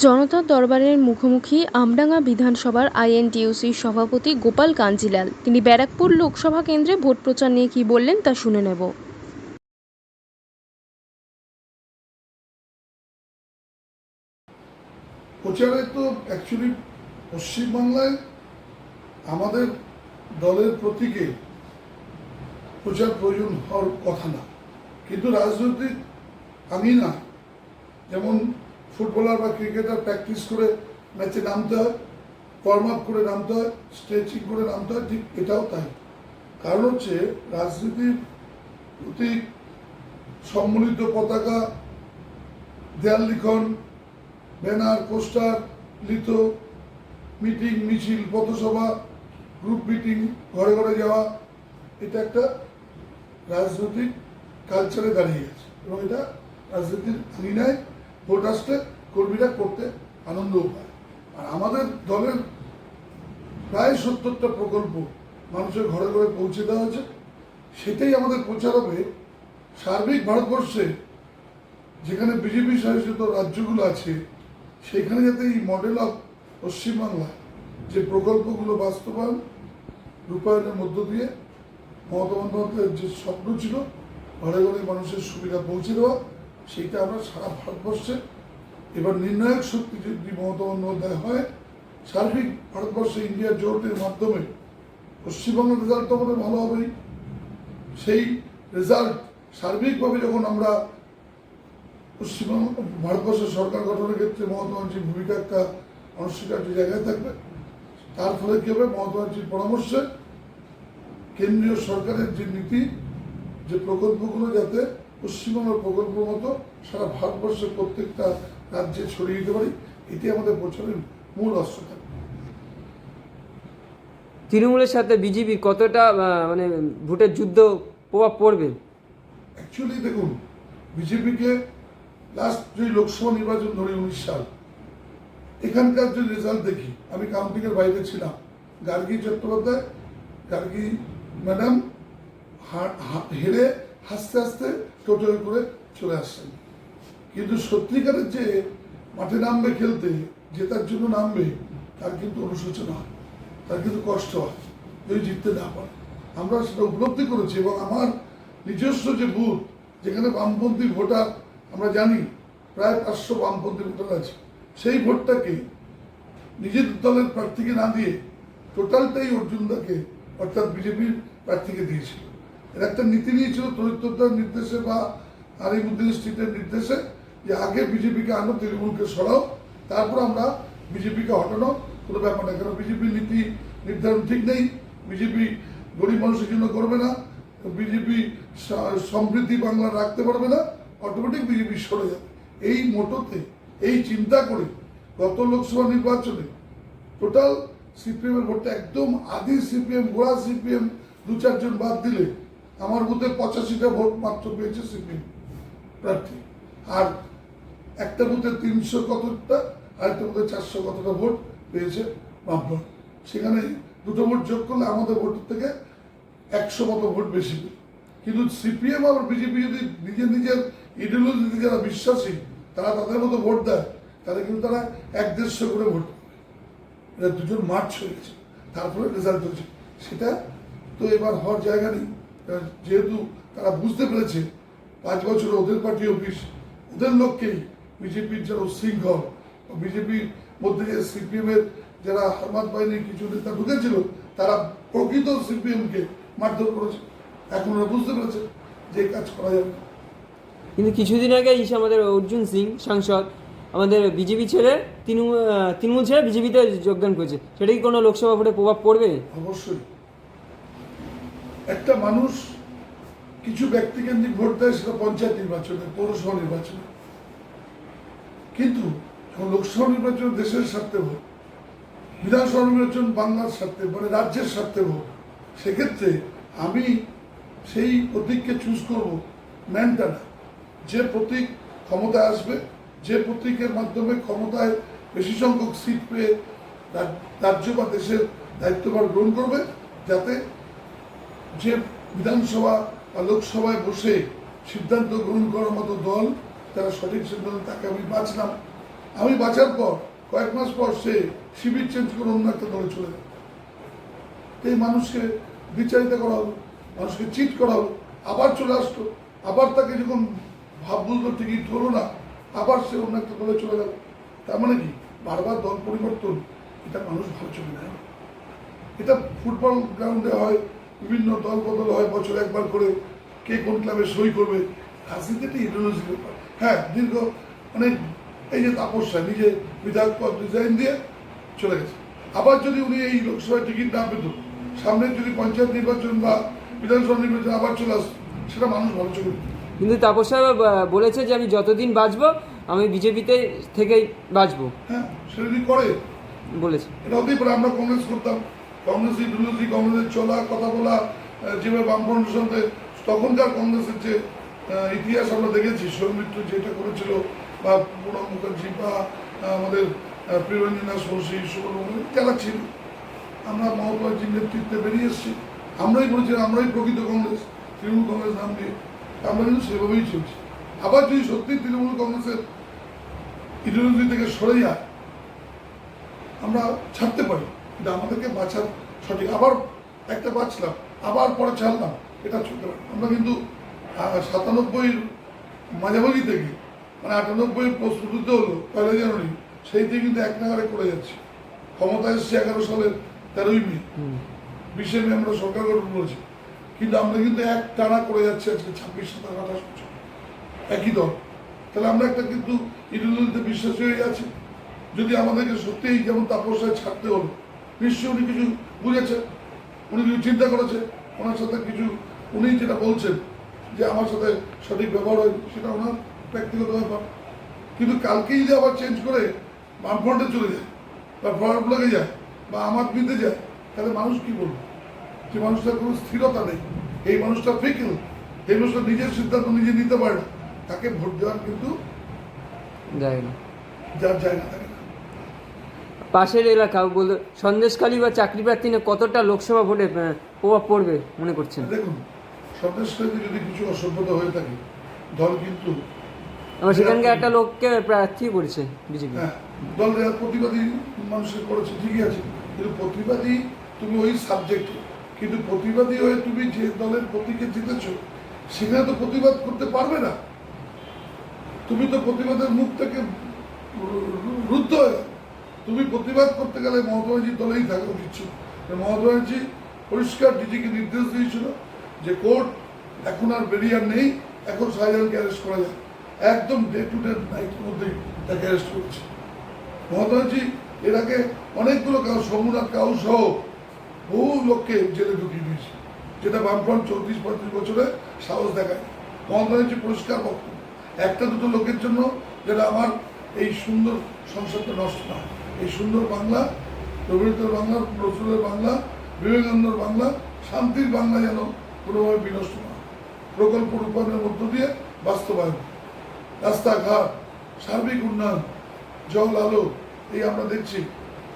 জনতার দরবারের মুখোমুখি আমডাঙ্গা বিধানসভার আইএনটিইউসির সভাপতি গোপাল কাঞ্জিলাল। তিনি ব্যারাকপুর লোকসভা কেন্দ্রে ভোট প্রচার নিয়ে কী বললেন তা শুনে নেব। প্রচারে তো অ্যাকচুয়ালি পশ্চিমবাংলায় আমাদের দলের প্রতীকে প্রচার প্রয়োজন হওয়ার কথা না। কিন্তু রাজনৈতিক আমি না, যেমন ফুটবলার বা ক্রিকেটার প্র্যাকটিস করে ম্যাচে নামতে হয় ওয়ার্ম আপ করে নামতে হয় স্ট্রেচিং করে নামতে হয়, ঠিক এটাও তাই। কারণ হচ্ছে রাজনীতির প্রতি সম্মিলিত পতাকা, দেয়াল লিখন, ব্যানার, পোস্টার লিথ মিটিং, মিছিল, পথসভা গ্রুপ মিটিং ঘরে ঘরে যাওয়া, এটা একটা রাজনৈতিক কালচারে দাঁড়িয়ে গেছে। এবং এটা রাজনীতির আঙিনায় ভোট কর্মীরা করতে আনন্দও পায়। আর আমাদের দলের প্রায় সত্তরটা প্রকল্প মানুষের ঘরে ঘরে পৌঁছে দেওয়া হয়েছে। সেটাই আমাদের প্রচার হবে। সার্বিক ভারতবর্ষে যেখানে বিজেপি শাসিত রাজ্যগুলো আছে, সেখানে যাতে এই মডেল অফ পশ্চিমবাংলা যে প্রকল্পগুলো বাস্তবায়ন, রূপায়ণের মধ্য দিয়ে মমতা বন্দ্যোপাধ্যায়ের যে স্বপ্ন ছিল, ঘরে ঘরে মানুষের সুবিধা পৌঁছে দেওয়া সেইটা আমরা সারা ভারতবর্ষে, এবার নির্ণায়ক শক্তি যদি মমতা বন্দ্যোপাধ্যায় হয়, সার্বিক ভারতবর্ষে ইন্ডিয়া জোটের মাধ্যমে পশ্চিমবঙ্গের রেজাল্ট তো আমাদের ভালো হবেই। সেই রেজাল্ট সার্বিকভাবে যখন আমরা পশ্চিমবঙ্গ, ভারতবর্ষের সরকার গঠনের ক্ষেত্রে মমতা ব্যানার্জির ভূমিকা একটা অনস্বীকার্য জায়গায় থাকবে। তার ফলে কী হবে? মমতা ব্যানার্জির পরামর্শে কেন্দ্রীয় সরকারের যে নীতি, যে প্রকল্পগুলো যাতে পশ্চিমবঙ্গের প্রকল্প মতো সারা ভারতবর্ষের প্রত্যেকটা রাজ্যে ছড়িয়ে দিতে পারি এটি আমাদের প্রচারের মূল অস্ত্র থাকবে। তৃণমূলের সাথে বিজেপির কতটা মানে ভোটের যুদ্ধ প্রভাব পড়বে? অ্যাকচুয়ালি দেখুন বিজেপিকে লাস্ট যে লোকসভা নির্বাচন ধরে উনিশ সাল এখানকার যে রেজাল্ট দেখি আমি কাউন্টিংয়ের বাইরে ছিলাম গার্গী চট্টোপাধ্যায় গার্গী ম্যাডাম হেরে হাসতে হাসতে টোটোয় করে চলে আসছেন। কিন্তু সত্যিকারের যে মাঠে নামবে খেলতে জেতার জন্য নামবে, তার কিন্তু অনুশোচনা হয়, তার কিন্তু কষ্ট হয় জিততে না পারে। আমরা সেটা উপলব্ধি করেছি এবং আমার নিজস্ব যে বুথ, যেখানে বামপন্থী ভোটার, আমরা জানি, প্রায় পাঁচশো বামপন্থী ভোটার আছে, সেই ভোটটাকে নিজের দলের প্রার্থীকে না দিয়ে টোটালটাই অর্জুনদাকে, অর্থাৎ বিজেপির প্রার্থীকে দিয়েছিল। এর একটা নীতি নিয়েছিল তরিত্রতার নির্দেশে বা আলিমুদ্দিন স্ট্রিটের নির্দেশে যে আগে বিজেপিকে আনো, তৃণমূলকে সরাও, তারপর আমরা বিজেপিকে হটানো, কোনো ব্যাপার না কারণ বিজেপির নীতি নির্ধারণ ঠিক নেই, বিজেপি গরিব মানুষের জন্য করবে না, বিজেপি সমৃদ্ধি বাংলা রাখতে পারবে না অটোমেটিক বিজেপি সরে যাবে। এই মোটোতে, এই চিন্তা করে গত লোকসভা নির্বাচনে টোটাল সিপিএম এর ভোটটা একদম আদি সিপিএম, গোড়া সিপিএম দু চারজন বাদ দিলে আমার বুথে পঁচাশিটা ভোট মাত্র পেয়েছে সিপিএম প্রার্থী। আর একটা বুথে তিনশো কতটা আর একটা বুথে চারশো কতটা ভোট পেয়েছে বামফ্রন্ট। সেখানে দুটো ভোট যোগ করলে আমাদের ভোটের থেকে একশো মতো ভোট বেশি। কিন্তু সিপিএম আর বিজেপি যদি নিজের নিজের ইডিওলজিতে যারা বিশ্বাসী, তারা তাদের মতো ভোট দেয়, তাহলে কিন্তু তারা এক দেড়শো করে ভোট দুজন মার্চ হয়ে গেছে, তারপরে রেজাল্ট হয়েছে সেটা তো এবার হওয়ার জায়গা নেই। যেহেতু তারা বুঝতে পেরেছে পাঁচ বছর ওদের পার্টি অফিস ওদের লোককেই বিজেপির যারা উশৃঙ্খল বিজেপির মধ্যে যে সিপিএম এর যারা হারমাত বাহিনীর কিছু নেতা ঢুকেছিল তারা প্রকৃত সিপিএমকে মারধর করেছে। এখন ওরা বুঝতে পেরেছে যে কাজ করা যাবে কিন্তু কিছুদিন আগে আমাদের অর্জুন সিং সাংসদ আমাদের বিজেপি ছেড়ে তৃণমূল তৃণমূল ছেড়ে বিজেপিতে যোগদান করেছে। সেটা কি কোনো লোকসভা ভোটে প্রভাব পড়বে? অবশ্যই। একটা মানুষ কিছু ব্যক্তিকেন্দ্রিক ভোট দেয়, সেটা পঞ্চায়েত নির্বাচনে, পৌরসভা নির্বাচনে। কিন্তু লোকসভা নির্বাচন দেশের স্বার্থে ভোট, বিধানসভা নির্বাচন বাংলার স্বার্থে মানে রাজ্যের স্বার্থে ভোট, সেক্ষেত্রে আমি সেই প্রতীককে চুজ করব, ম্যানটা না। যে প্রতীক ক্ষমতায় আসবে, যে প্রতীকের মাধ্যমে ক্ষমতায় বেশি সংখ্যক সিট পেয়ে রাজ্য বা দেশের দায়িত্বভার গ্রহণ করবে, যাতে যে বিধানসভা বা লোকসভায় বসে সিদ্ধান্ত গ্রহণ করার মতো দল, তারা সঠিক সিদ্ধান্ত, তাকে আমি বাঁচলাম। আমি বাঁচার পর, কয়েক মাস পর সে শিবির চেঞ্জ করে অন্য একটা দলে চলে যায়। এই মানুষকে বিচারিতা করা হলো মানুষকে চিট করা হলো আবার চলে আসতো আবার তাকে যখন ভাব বুঝলো টিকিট হলো না, আবার সে অন্য একটা দলে চলে গেল। তার মানে কি? বারবার দল পরিবর্তন, এটা মানুষ ভালো চলে না। এটা ফুটবল গ্রাউন্ডে হয় বিভিন্ন দল বদল হয় বছর একবার করে কে কোন ক্লাবে সই করবে রাজনীতি একটা ইডিওলজি ব্যাপার। হ্যাঁ দীর্ঘ অনেক এই যে তাপস্যা নিজে বিধায়ক পদ ডিজাইন দিয়ে চলে গেছে। আবার যদি উনি এই লোকসভায় টিকিট না পেত সামনে যদি পঞ্চায়েত নির্বাচন বা বিধানসভা নির্বাচন আবার চলে আসতো সেটা মানুষ ভালো চলে নিত। কিন্তু তাপস সাহেব বলেছে যে আমি যতদিন বাঁচবো আমি বিজেপিতে থেকেই বাঁচবো। হ্যাঁ সেটা যদি করে বলেছে। এটা হতেই পারে আমরা কংগ্রেস করতাম। কংগ্রেস ইডিওলজি কংগ্রেসের চলা, কথা বলা যেভাবে বামফ্রন্টের সঙ্গে তখনকার কংগ্রেসের যে ইতিহাস আমরা দেখেছি সৌমিত্র যেটা করেছিল, বা প্রণব মুখার্জি, বা আমাদের দাস বসি সুব্রমণ্য যারা ছিল, আমরা মমতাজির নেতৃত্বে বেরিয়ে এসেছি। আমরাই বলেছি আমরাই প্রকৃত কংগ্রেস, তৃণমূল কংগ্রেস নাম দিয়ে। আমরা কিন্তু সেভাবেই চলছি। আবার যদি সত্যি তৃণমূল কংগ্রেসের ইডিওলজি থেকে সরে যায়, আমরা ছাড়তে পারি। কিন্তু আমাদেরকে বাঁচার সঠিক আবার একটা বাঁচলাম আবার পরে ছাড়লাম এটা পারে আমরা কিন্তু সাতানব্বইয়ের মাঝামাঝি থেকে মানে আটানব্বই প্রস্তুত হলো পয়লা জানুয়ারি সেই থেকে কিন্তু এক নাগারে করে যাচ্ছে। ক্ষমতা এসছে এগারো সালের তেরোই মে। বিশে মে আমরা সরকার গঠন করেছি। কিন্তু আমরা কিন্তু এক টানা করে যাচ্ছি আজকে ছাব্বিশ সাতাশ আঠাশ বছর। একই দল। তাহলে আমরা একটা কিন্তু ইডিওলজিতে বিশ্বাসী হয়ে আছি যদি আমাদেরকে সত্যিই যেমন তাপসায় ছাড়তে হলো নিশ্চয়ই উনি কিছু বুঝেছে উনি কিছু চিন্তা করেছে ওনার সাথে কিছু উনি যেটা বলছেন যে আমার সাথে সঠিক ব্যবহার হয় সেটা ওনার ব্যক্তিগত ব্যাপার। কিন্তু কালকেই যদি আবার চেঞ্জ করে বামফ্রন্টে চলে যায় বা ফরওয়ার্ড ব্লকে যায় বা আমার বিতে যায় তাহলে মানুষ কি বলবে? যে মানুষটার কোনো স্থিরতা নেই। এই মানুষটা ফিকেল এই মানুষটা নিজের সিদ্ধান্ত নিজে নিতে পারে না। তাকে ভোট দেওয়ার কিন্তু যায় না। যার জায়গা থাকে না। পাশের এলাকা বল সন্দেশকালী বা চাকরি প্রার্থী কতটা লোকসভা ভোটে প্রভাব পড়বে মনে করছেন? দেখুন সন্দেশকারী যদি কিছু অসভ্যতা হয়ে থাকে দল কিন্তু আবার সেখানকে একটা লোককে প্রার্থী করেছে বিজেপি। হ্যাঁ দল প্রতিবাদী মানুষের করেছে ঠিকই আছে। কিন্তু প্রতিবাদী তুমি ওই সাবজেক্টে কিন্তু প্রতিবাদী হয়ে তুমি যে দলের প্রতীকে জিতেছ সেখানে তো প্রতিবাদ করতে পারবে না। তুমি তো প্রতিবাদের মুখ থেকে রুদ্ধ হয়ে। তুমি প্রতিবাদ করতে গেলে মমতা ব্যানার্জির দলেই থাকা ছিল মমতা ব্যানার্জি পরিষ্কার ডিজিকে নির্দেশ দিয়েছিল যে কোর্ট এখন আর বেরিয়ার নেই, এখন শাহজাহানকে অ্যারেস্ট করা যায় একদম ডে টু ডে নাইটের মধ্যেই তাকে অ্যারেস্ট করছে। মমতা ব্যানার্জি এর আগে অনেকগুলো কাউ সোমনাথ কাউ সহ বহু লোককে জেলে ঢুকিয়ে দিয়েছে, যেটা বামফ্রন্ট চৌত্রিশ, পঁয়ত্রিশ বছরে সাহস দেখায় মমতা ব্যানার্জি পরিষ্কার বক্তব্য। একটা দুটো লোকের জন্য যেটা আমার এই সুন্দর সংসারটা নষ্ট না হয়। এই সুন্দর বাংলা রবীন্দ্রনাথের বাংলা নজরুলের বাংলা, বিবেকানন্দর বাংলা, শান্তির বাংলা যেন কোনোভাবে বিনষ্ট না প্রকল্প রূপায়ণের মধ্য দিয়ে বাস্তবায়ন। রাস্তাঘাট, সার্বিক উন্নয়ন, জল, আলো, এই আমরা দেখছি।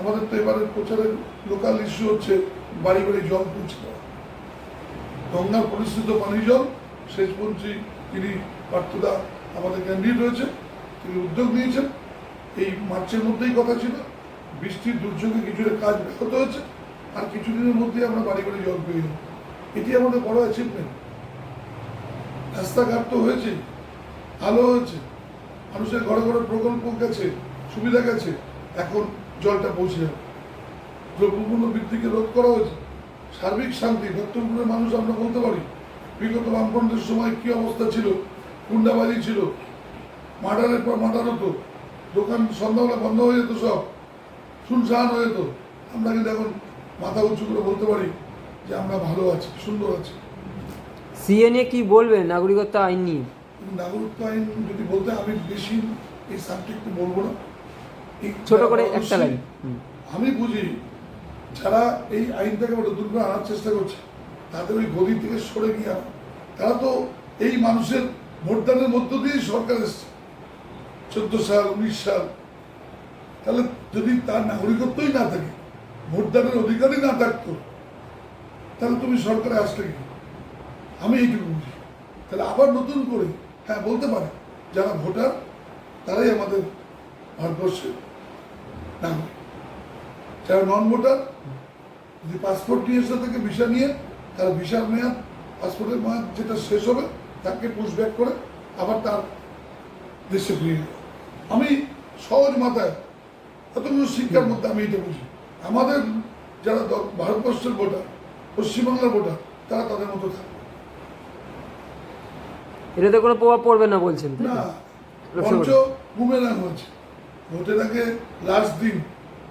আমাদের তো এবারে প্রচারের লোকাল ইস্যু হচ্ছে বাড়ি বাড়ি জল পৌঁছে দেওয়া। গঙ্গার পরিস্থিত পানি জল, শেষমন্ত্রী তিনি পার্থদা আমাদের ক্যান্ডিডেট রয়েছে তিনি উদ্যোগ নিয়েছেন। এই মার্চের মধ্যেই কথা ছিল। বৃষ্টির দুর্যোগে কিছুটা কাজ ব্যাহত হয়েছে, আর কিছুদিনের মধ্যেই আমরা বাড়ি বাড়ি জল পেয়ে যাব। এটি আমাদের বড় অ্যাচিভমেন্ট রাস্তাঘাট তো হয়েছে, আলো হয়েছে, মানুষের ঘরে ঘরে প্রকল্প গেছে, সুবিধা গেছে, এখন জলটা পৌঁছে যাবে। দ্রব্যমূল্য বৃদ্ধিকে রোধ করা হয়েছে। সার্বিক শান্তি দত্তপুরের মানুষ আমরা বলতে পারি, বিগত বামফ্রন্টের সময় কি অবস্থা ছিল, গুন্ডাবাজি ছিল, মার্ডারের পর মার্ডার হতো দোকান সন্ধ্যাবেলা বন্ধ হয়ে যেত সব। শুনশান হয়ে যেত। আমরা কিন্তু এখন মাথা উঁচু করে বলতে পারি যে আমরা ভালো আছি সুন্দর আছি। সিএ নিয়ে কি বলবেন? নাগরিকত্ব আইন নিয়ে? নাগরিকত্ব আইন যদি বলতে আমি বেশি এই সাবজেক্টে বলব না। ছোট করে একটা লাইন। আমি বুঝি যারা এই আইনটাকে নতুন করে আনার চেষ্টা করছে তাদের ওই গদি থেকে সরে গিয়ে তারা তো এই মানুষের ভোটদানের মধ্য দিয়েই সরকার এসছে। চোদ্দ সাল, উনিশ সাল। তাহলে যদি তার নাগরিকত্বই না থাকে, ভোটদানের অধিকারই না থাকতো, তাহলে তুমি সরকারে আসলে কি? আমি এইটুকু বুঝি। তাহলে আবার নতুন করে হ্যাঁ বলতে পারে, যারা ভোটার, তারাই আমাদের ভারতবর্ষের নাগরিক। যারা নন ভোটার যদি পাসপোর্ট নিয়ে এসে থেকে ভিসা নিয়ে, তার ভিসার মেয়াদ পাসপোর্টের মেয়াদ যেটা শেষ হবে, তাকে পুশব্যাক করে আবার তার দেশে ফিরে গেল আমি সহজ মাথায় এতগুলো শিক্ষার মধ্যে আমি এটা বুঝি। আমাদের যারা ভারতবর্ষের ভোটার পশ্চিমবাংলার ভোটার তারা তাদের মতো থাকবে। এটাতে কোনো প্রভাব পড়বে না বলছেন না পঞ্চ বুমেরাং হচ্ছে। ভোটের আগে লাস্ট দিন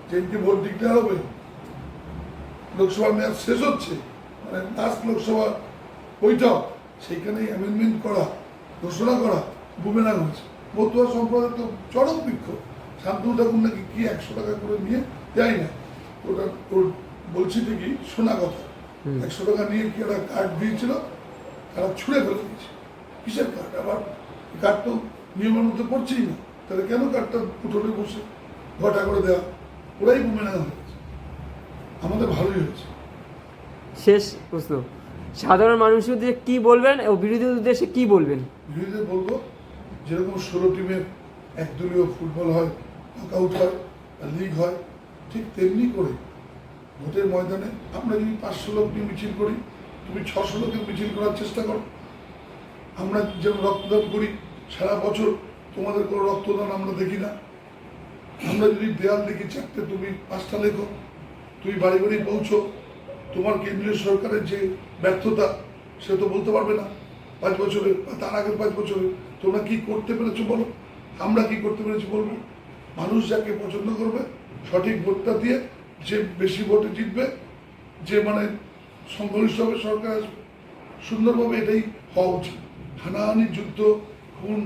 যেদিনকে ভোট ডিক্লেয়ার হবে লোকসভার মেয়াদ শেষ হচ্ছে মানে লাস্ট লোকসভা বৈঠক সেইখানে অ্যামেন্ডমেন্ট করা ঘোষণা করা বুমেরাং হচ্ছে। মতুয়া সম্প্রদায়ের তো চরম বিক্ষোভ। শান্তনু ঠাকুর নাকি কি একশো টাকা করে নিয়ে যাই না। ওটা ওর বলছি ঠিকই শোনা কথা। একশো টাকা নিয়ে কি একটা কার্ড দিয়েছিল তারা ছুঁড়ে ফেলে দিয়েছে। কিসের কার্ড আবার কার্ড তো নিয়মের মধ্যে পড়ছেই না। তাহলে কেন কার্ডটা উঠোনে বসে ঘটা করে দেওয়া? ওরাই বুমেরাং হয়েছে আমাদের ভালোই হয়েছে। শেষ প্রশ্ন। সাধারণ উদ্দেশ্যে কি বলবেন ও বিরোধীদের উদ্দেশ্যে কি বলবেন? বিরোধীদের বলব যেরকম ষোলো টিমের একদলীয় ফুটবল হয় নকআউট হয় লিগ হয়, ঠিক তেমনি করে ভোটের ময়দানে আমরা যদি পাঁচশো লোক নিয়ে মিছিল করি, তুমি ছশো লোকের মিছিল করার চেষ্টা করো। আমরা যেন রক্তদান করি, সারা বছর তোমাদের কোনো রক্তদান আমরা দেখি না। আমরা যদি দেয়াল দেখি চারটে, তুমি পাঁচটা লেখো, তুমি বাড়ি বাড়ি পৌঁছো, তোমার কেন্দ্রীয় সরকারের যে ব্যর্থতা, সে তো বলতে পারবে না। পাঁচ বছরে বা তার আগের পাঁচ বছরে তোমরা কি করতে পেরেছ বলো? আমরা কি করতে পেরেছি বলব? মানুষ যাকে পছন্দ করবে সঠিক ভোটটা দিয়ে যে বেশি ভোটে জিতবে যে মানে সংখ্যাগরিষ্ঠ হবে সরকার আসবে সুন্দরভাবে এটাই হওয়া উচিত। হানাহানি যুদ্ধ খুন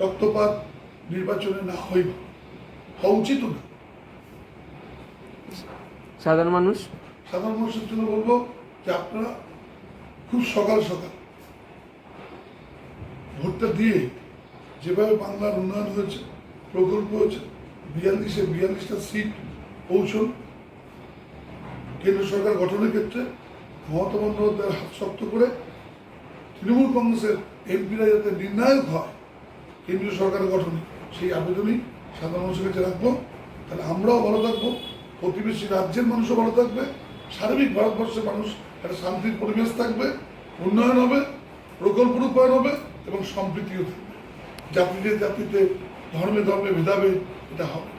রক্তপাত নির্বাচনে না হইব হওয়া উচিত না। সাধারণ মানুষ? সাধারণ মানুষের জন্য বলব যে আপনারা খুব সকাল সকাল ভোটটা দিয়ে যেভাবে বাংলার উন্নয়ন হয়েছে, প্রকল্প হয়েছে, বিয়াল্লিশে বিয়াল্লিশটা সিট পৌঁছন। কেন্দ্র সরকার গঠনের ক্ষেত্রে মমতা বন্দ্যোপাধ্যায়ের হাত শক্ত করে তৃণমূল কংগ্রেসের এমপিরা যাতে নির্ণায়ক হয়, কেন্দ্রীয় সরকার গঠনে সেই আবেদনই সাধারণ মানুষের কাছে রাখব। তাহলে আমরাও ভালো থাকব, প্রতিবেশী রাজ্যের মানুষও ভালো থাকবে, সার্বিক ভারতবর্ষের মানুষ একটা শান্তির পরিবেশ থাকবে, উন্নয়ন হবে প্রকল্প রূপায়ণ হবে। এবং সম্প্রীতিও থাকবে জাতিতে জাতিতে ধর্মে ধর্মে ভেদাভেদ এটা হবে।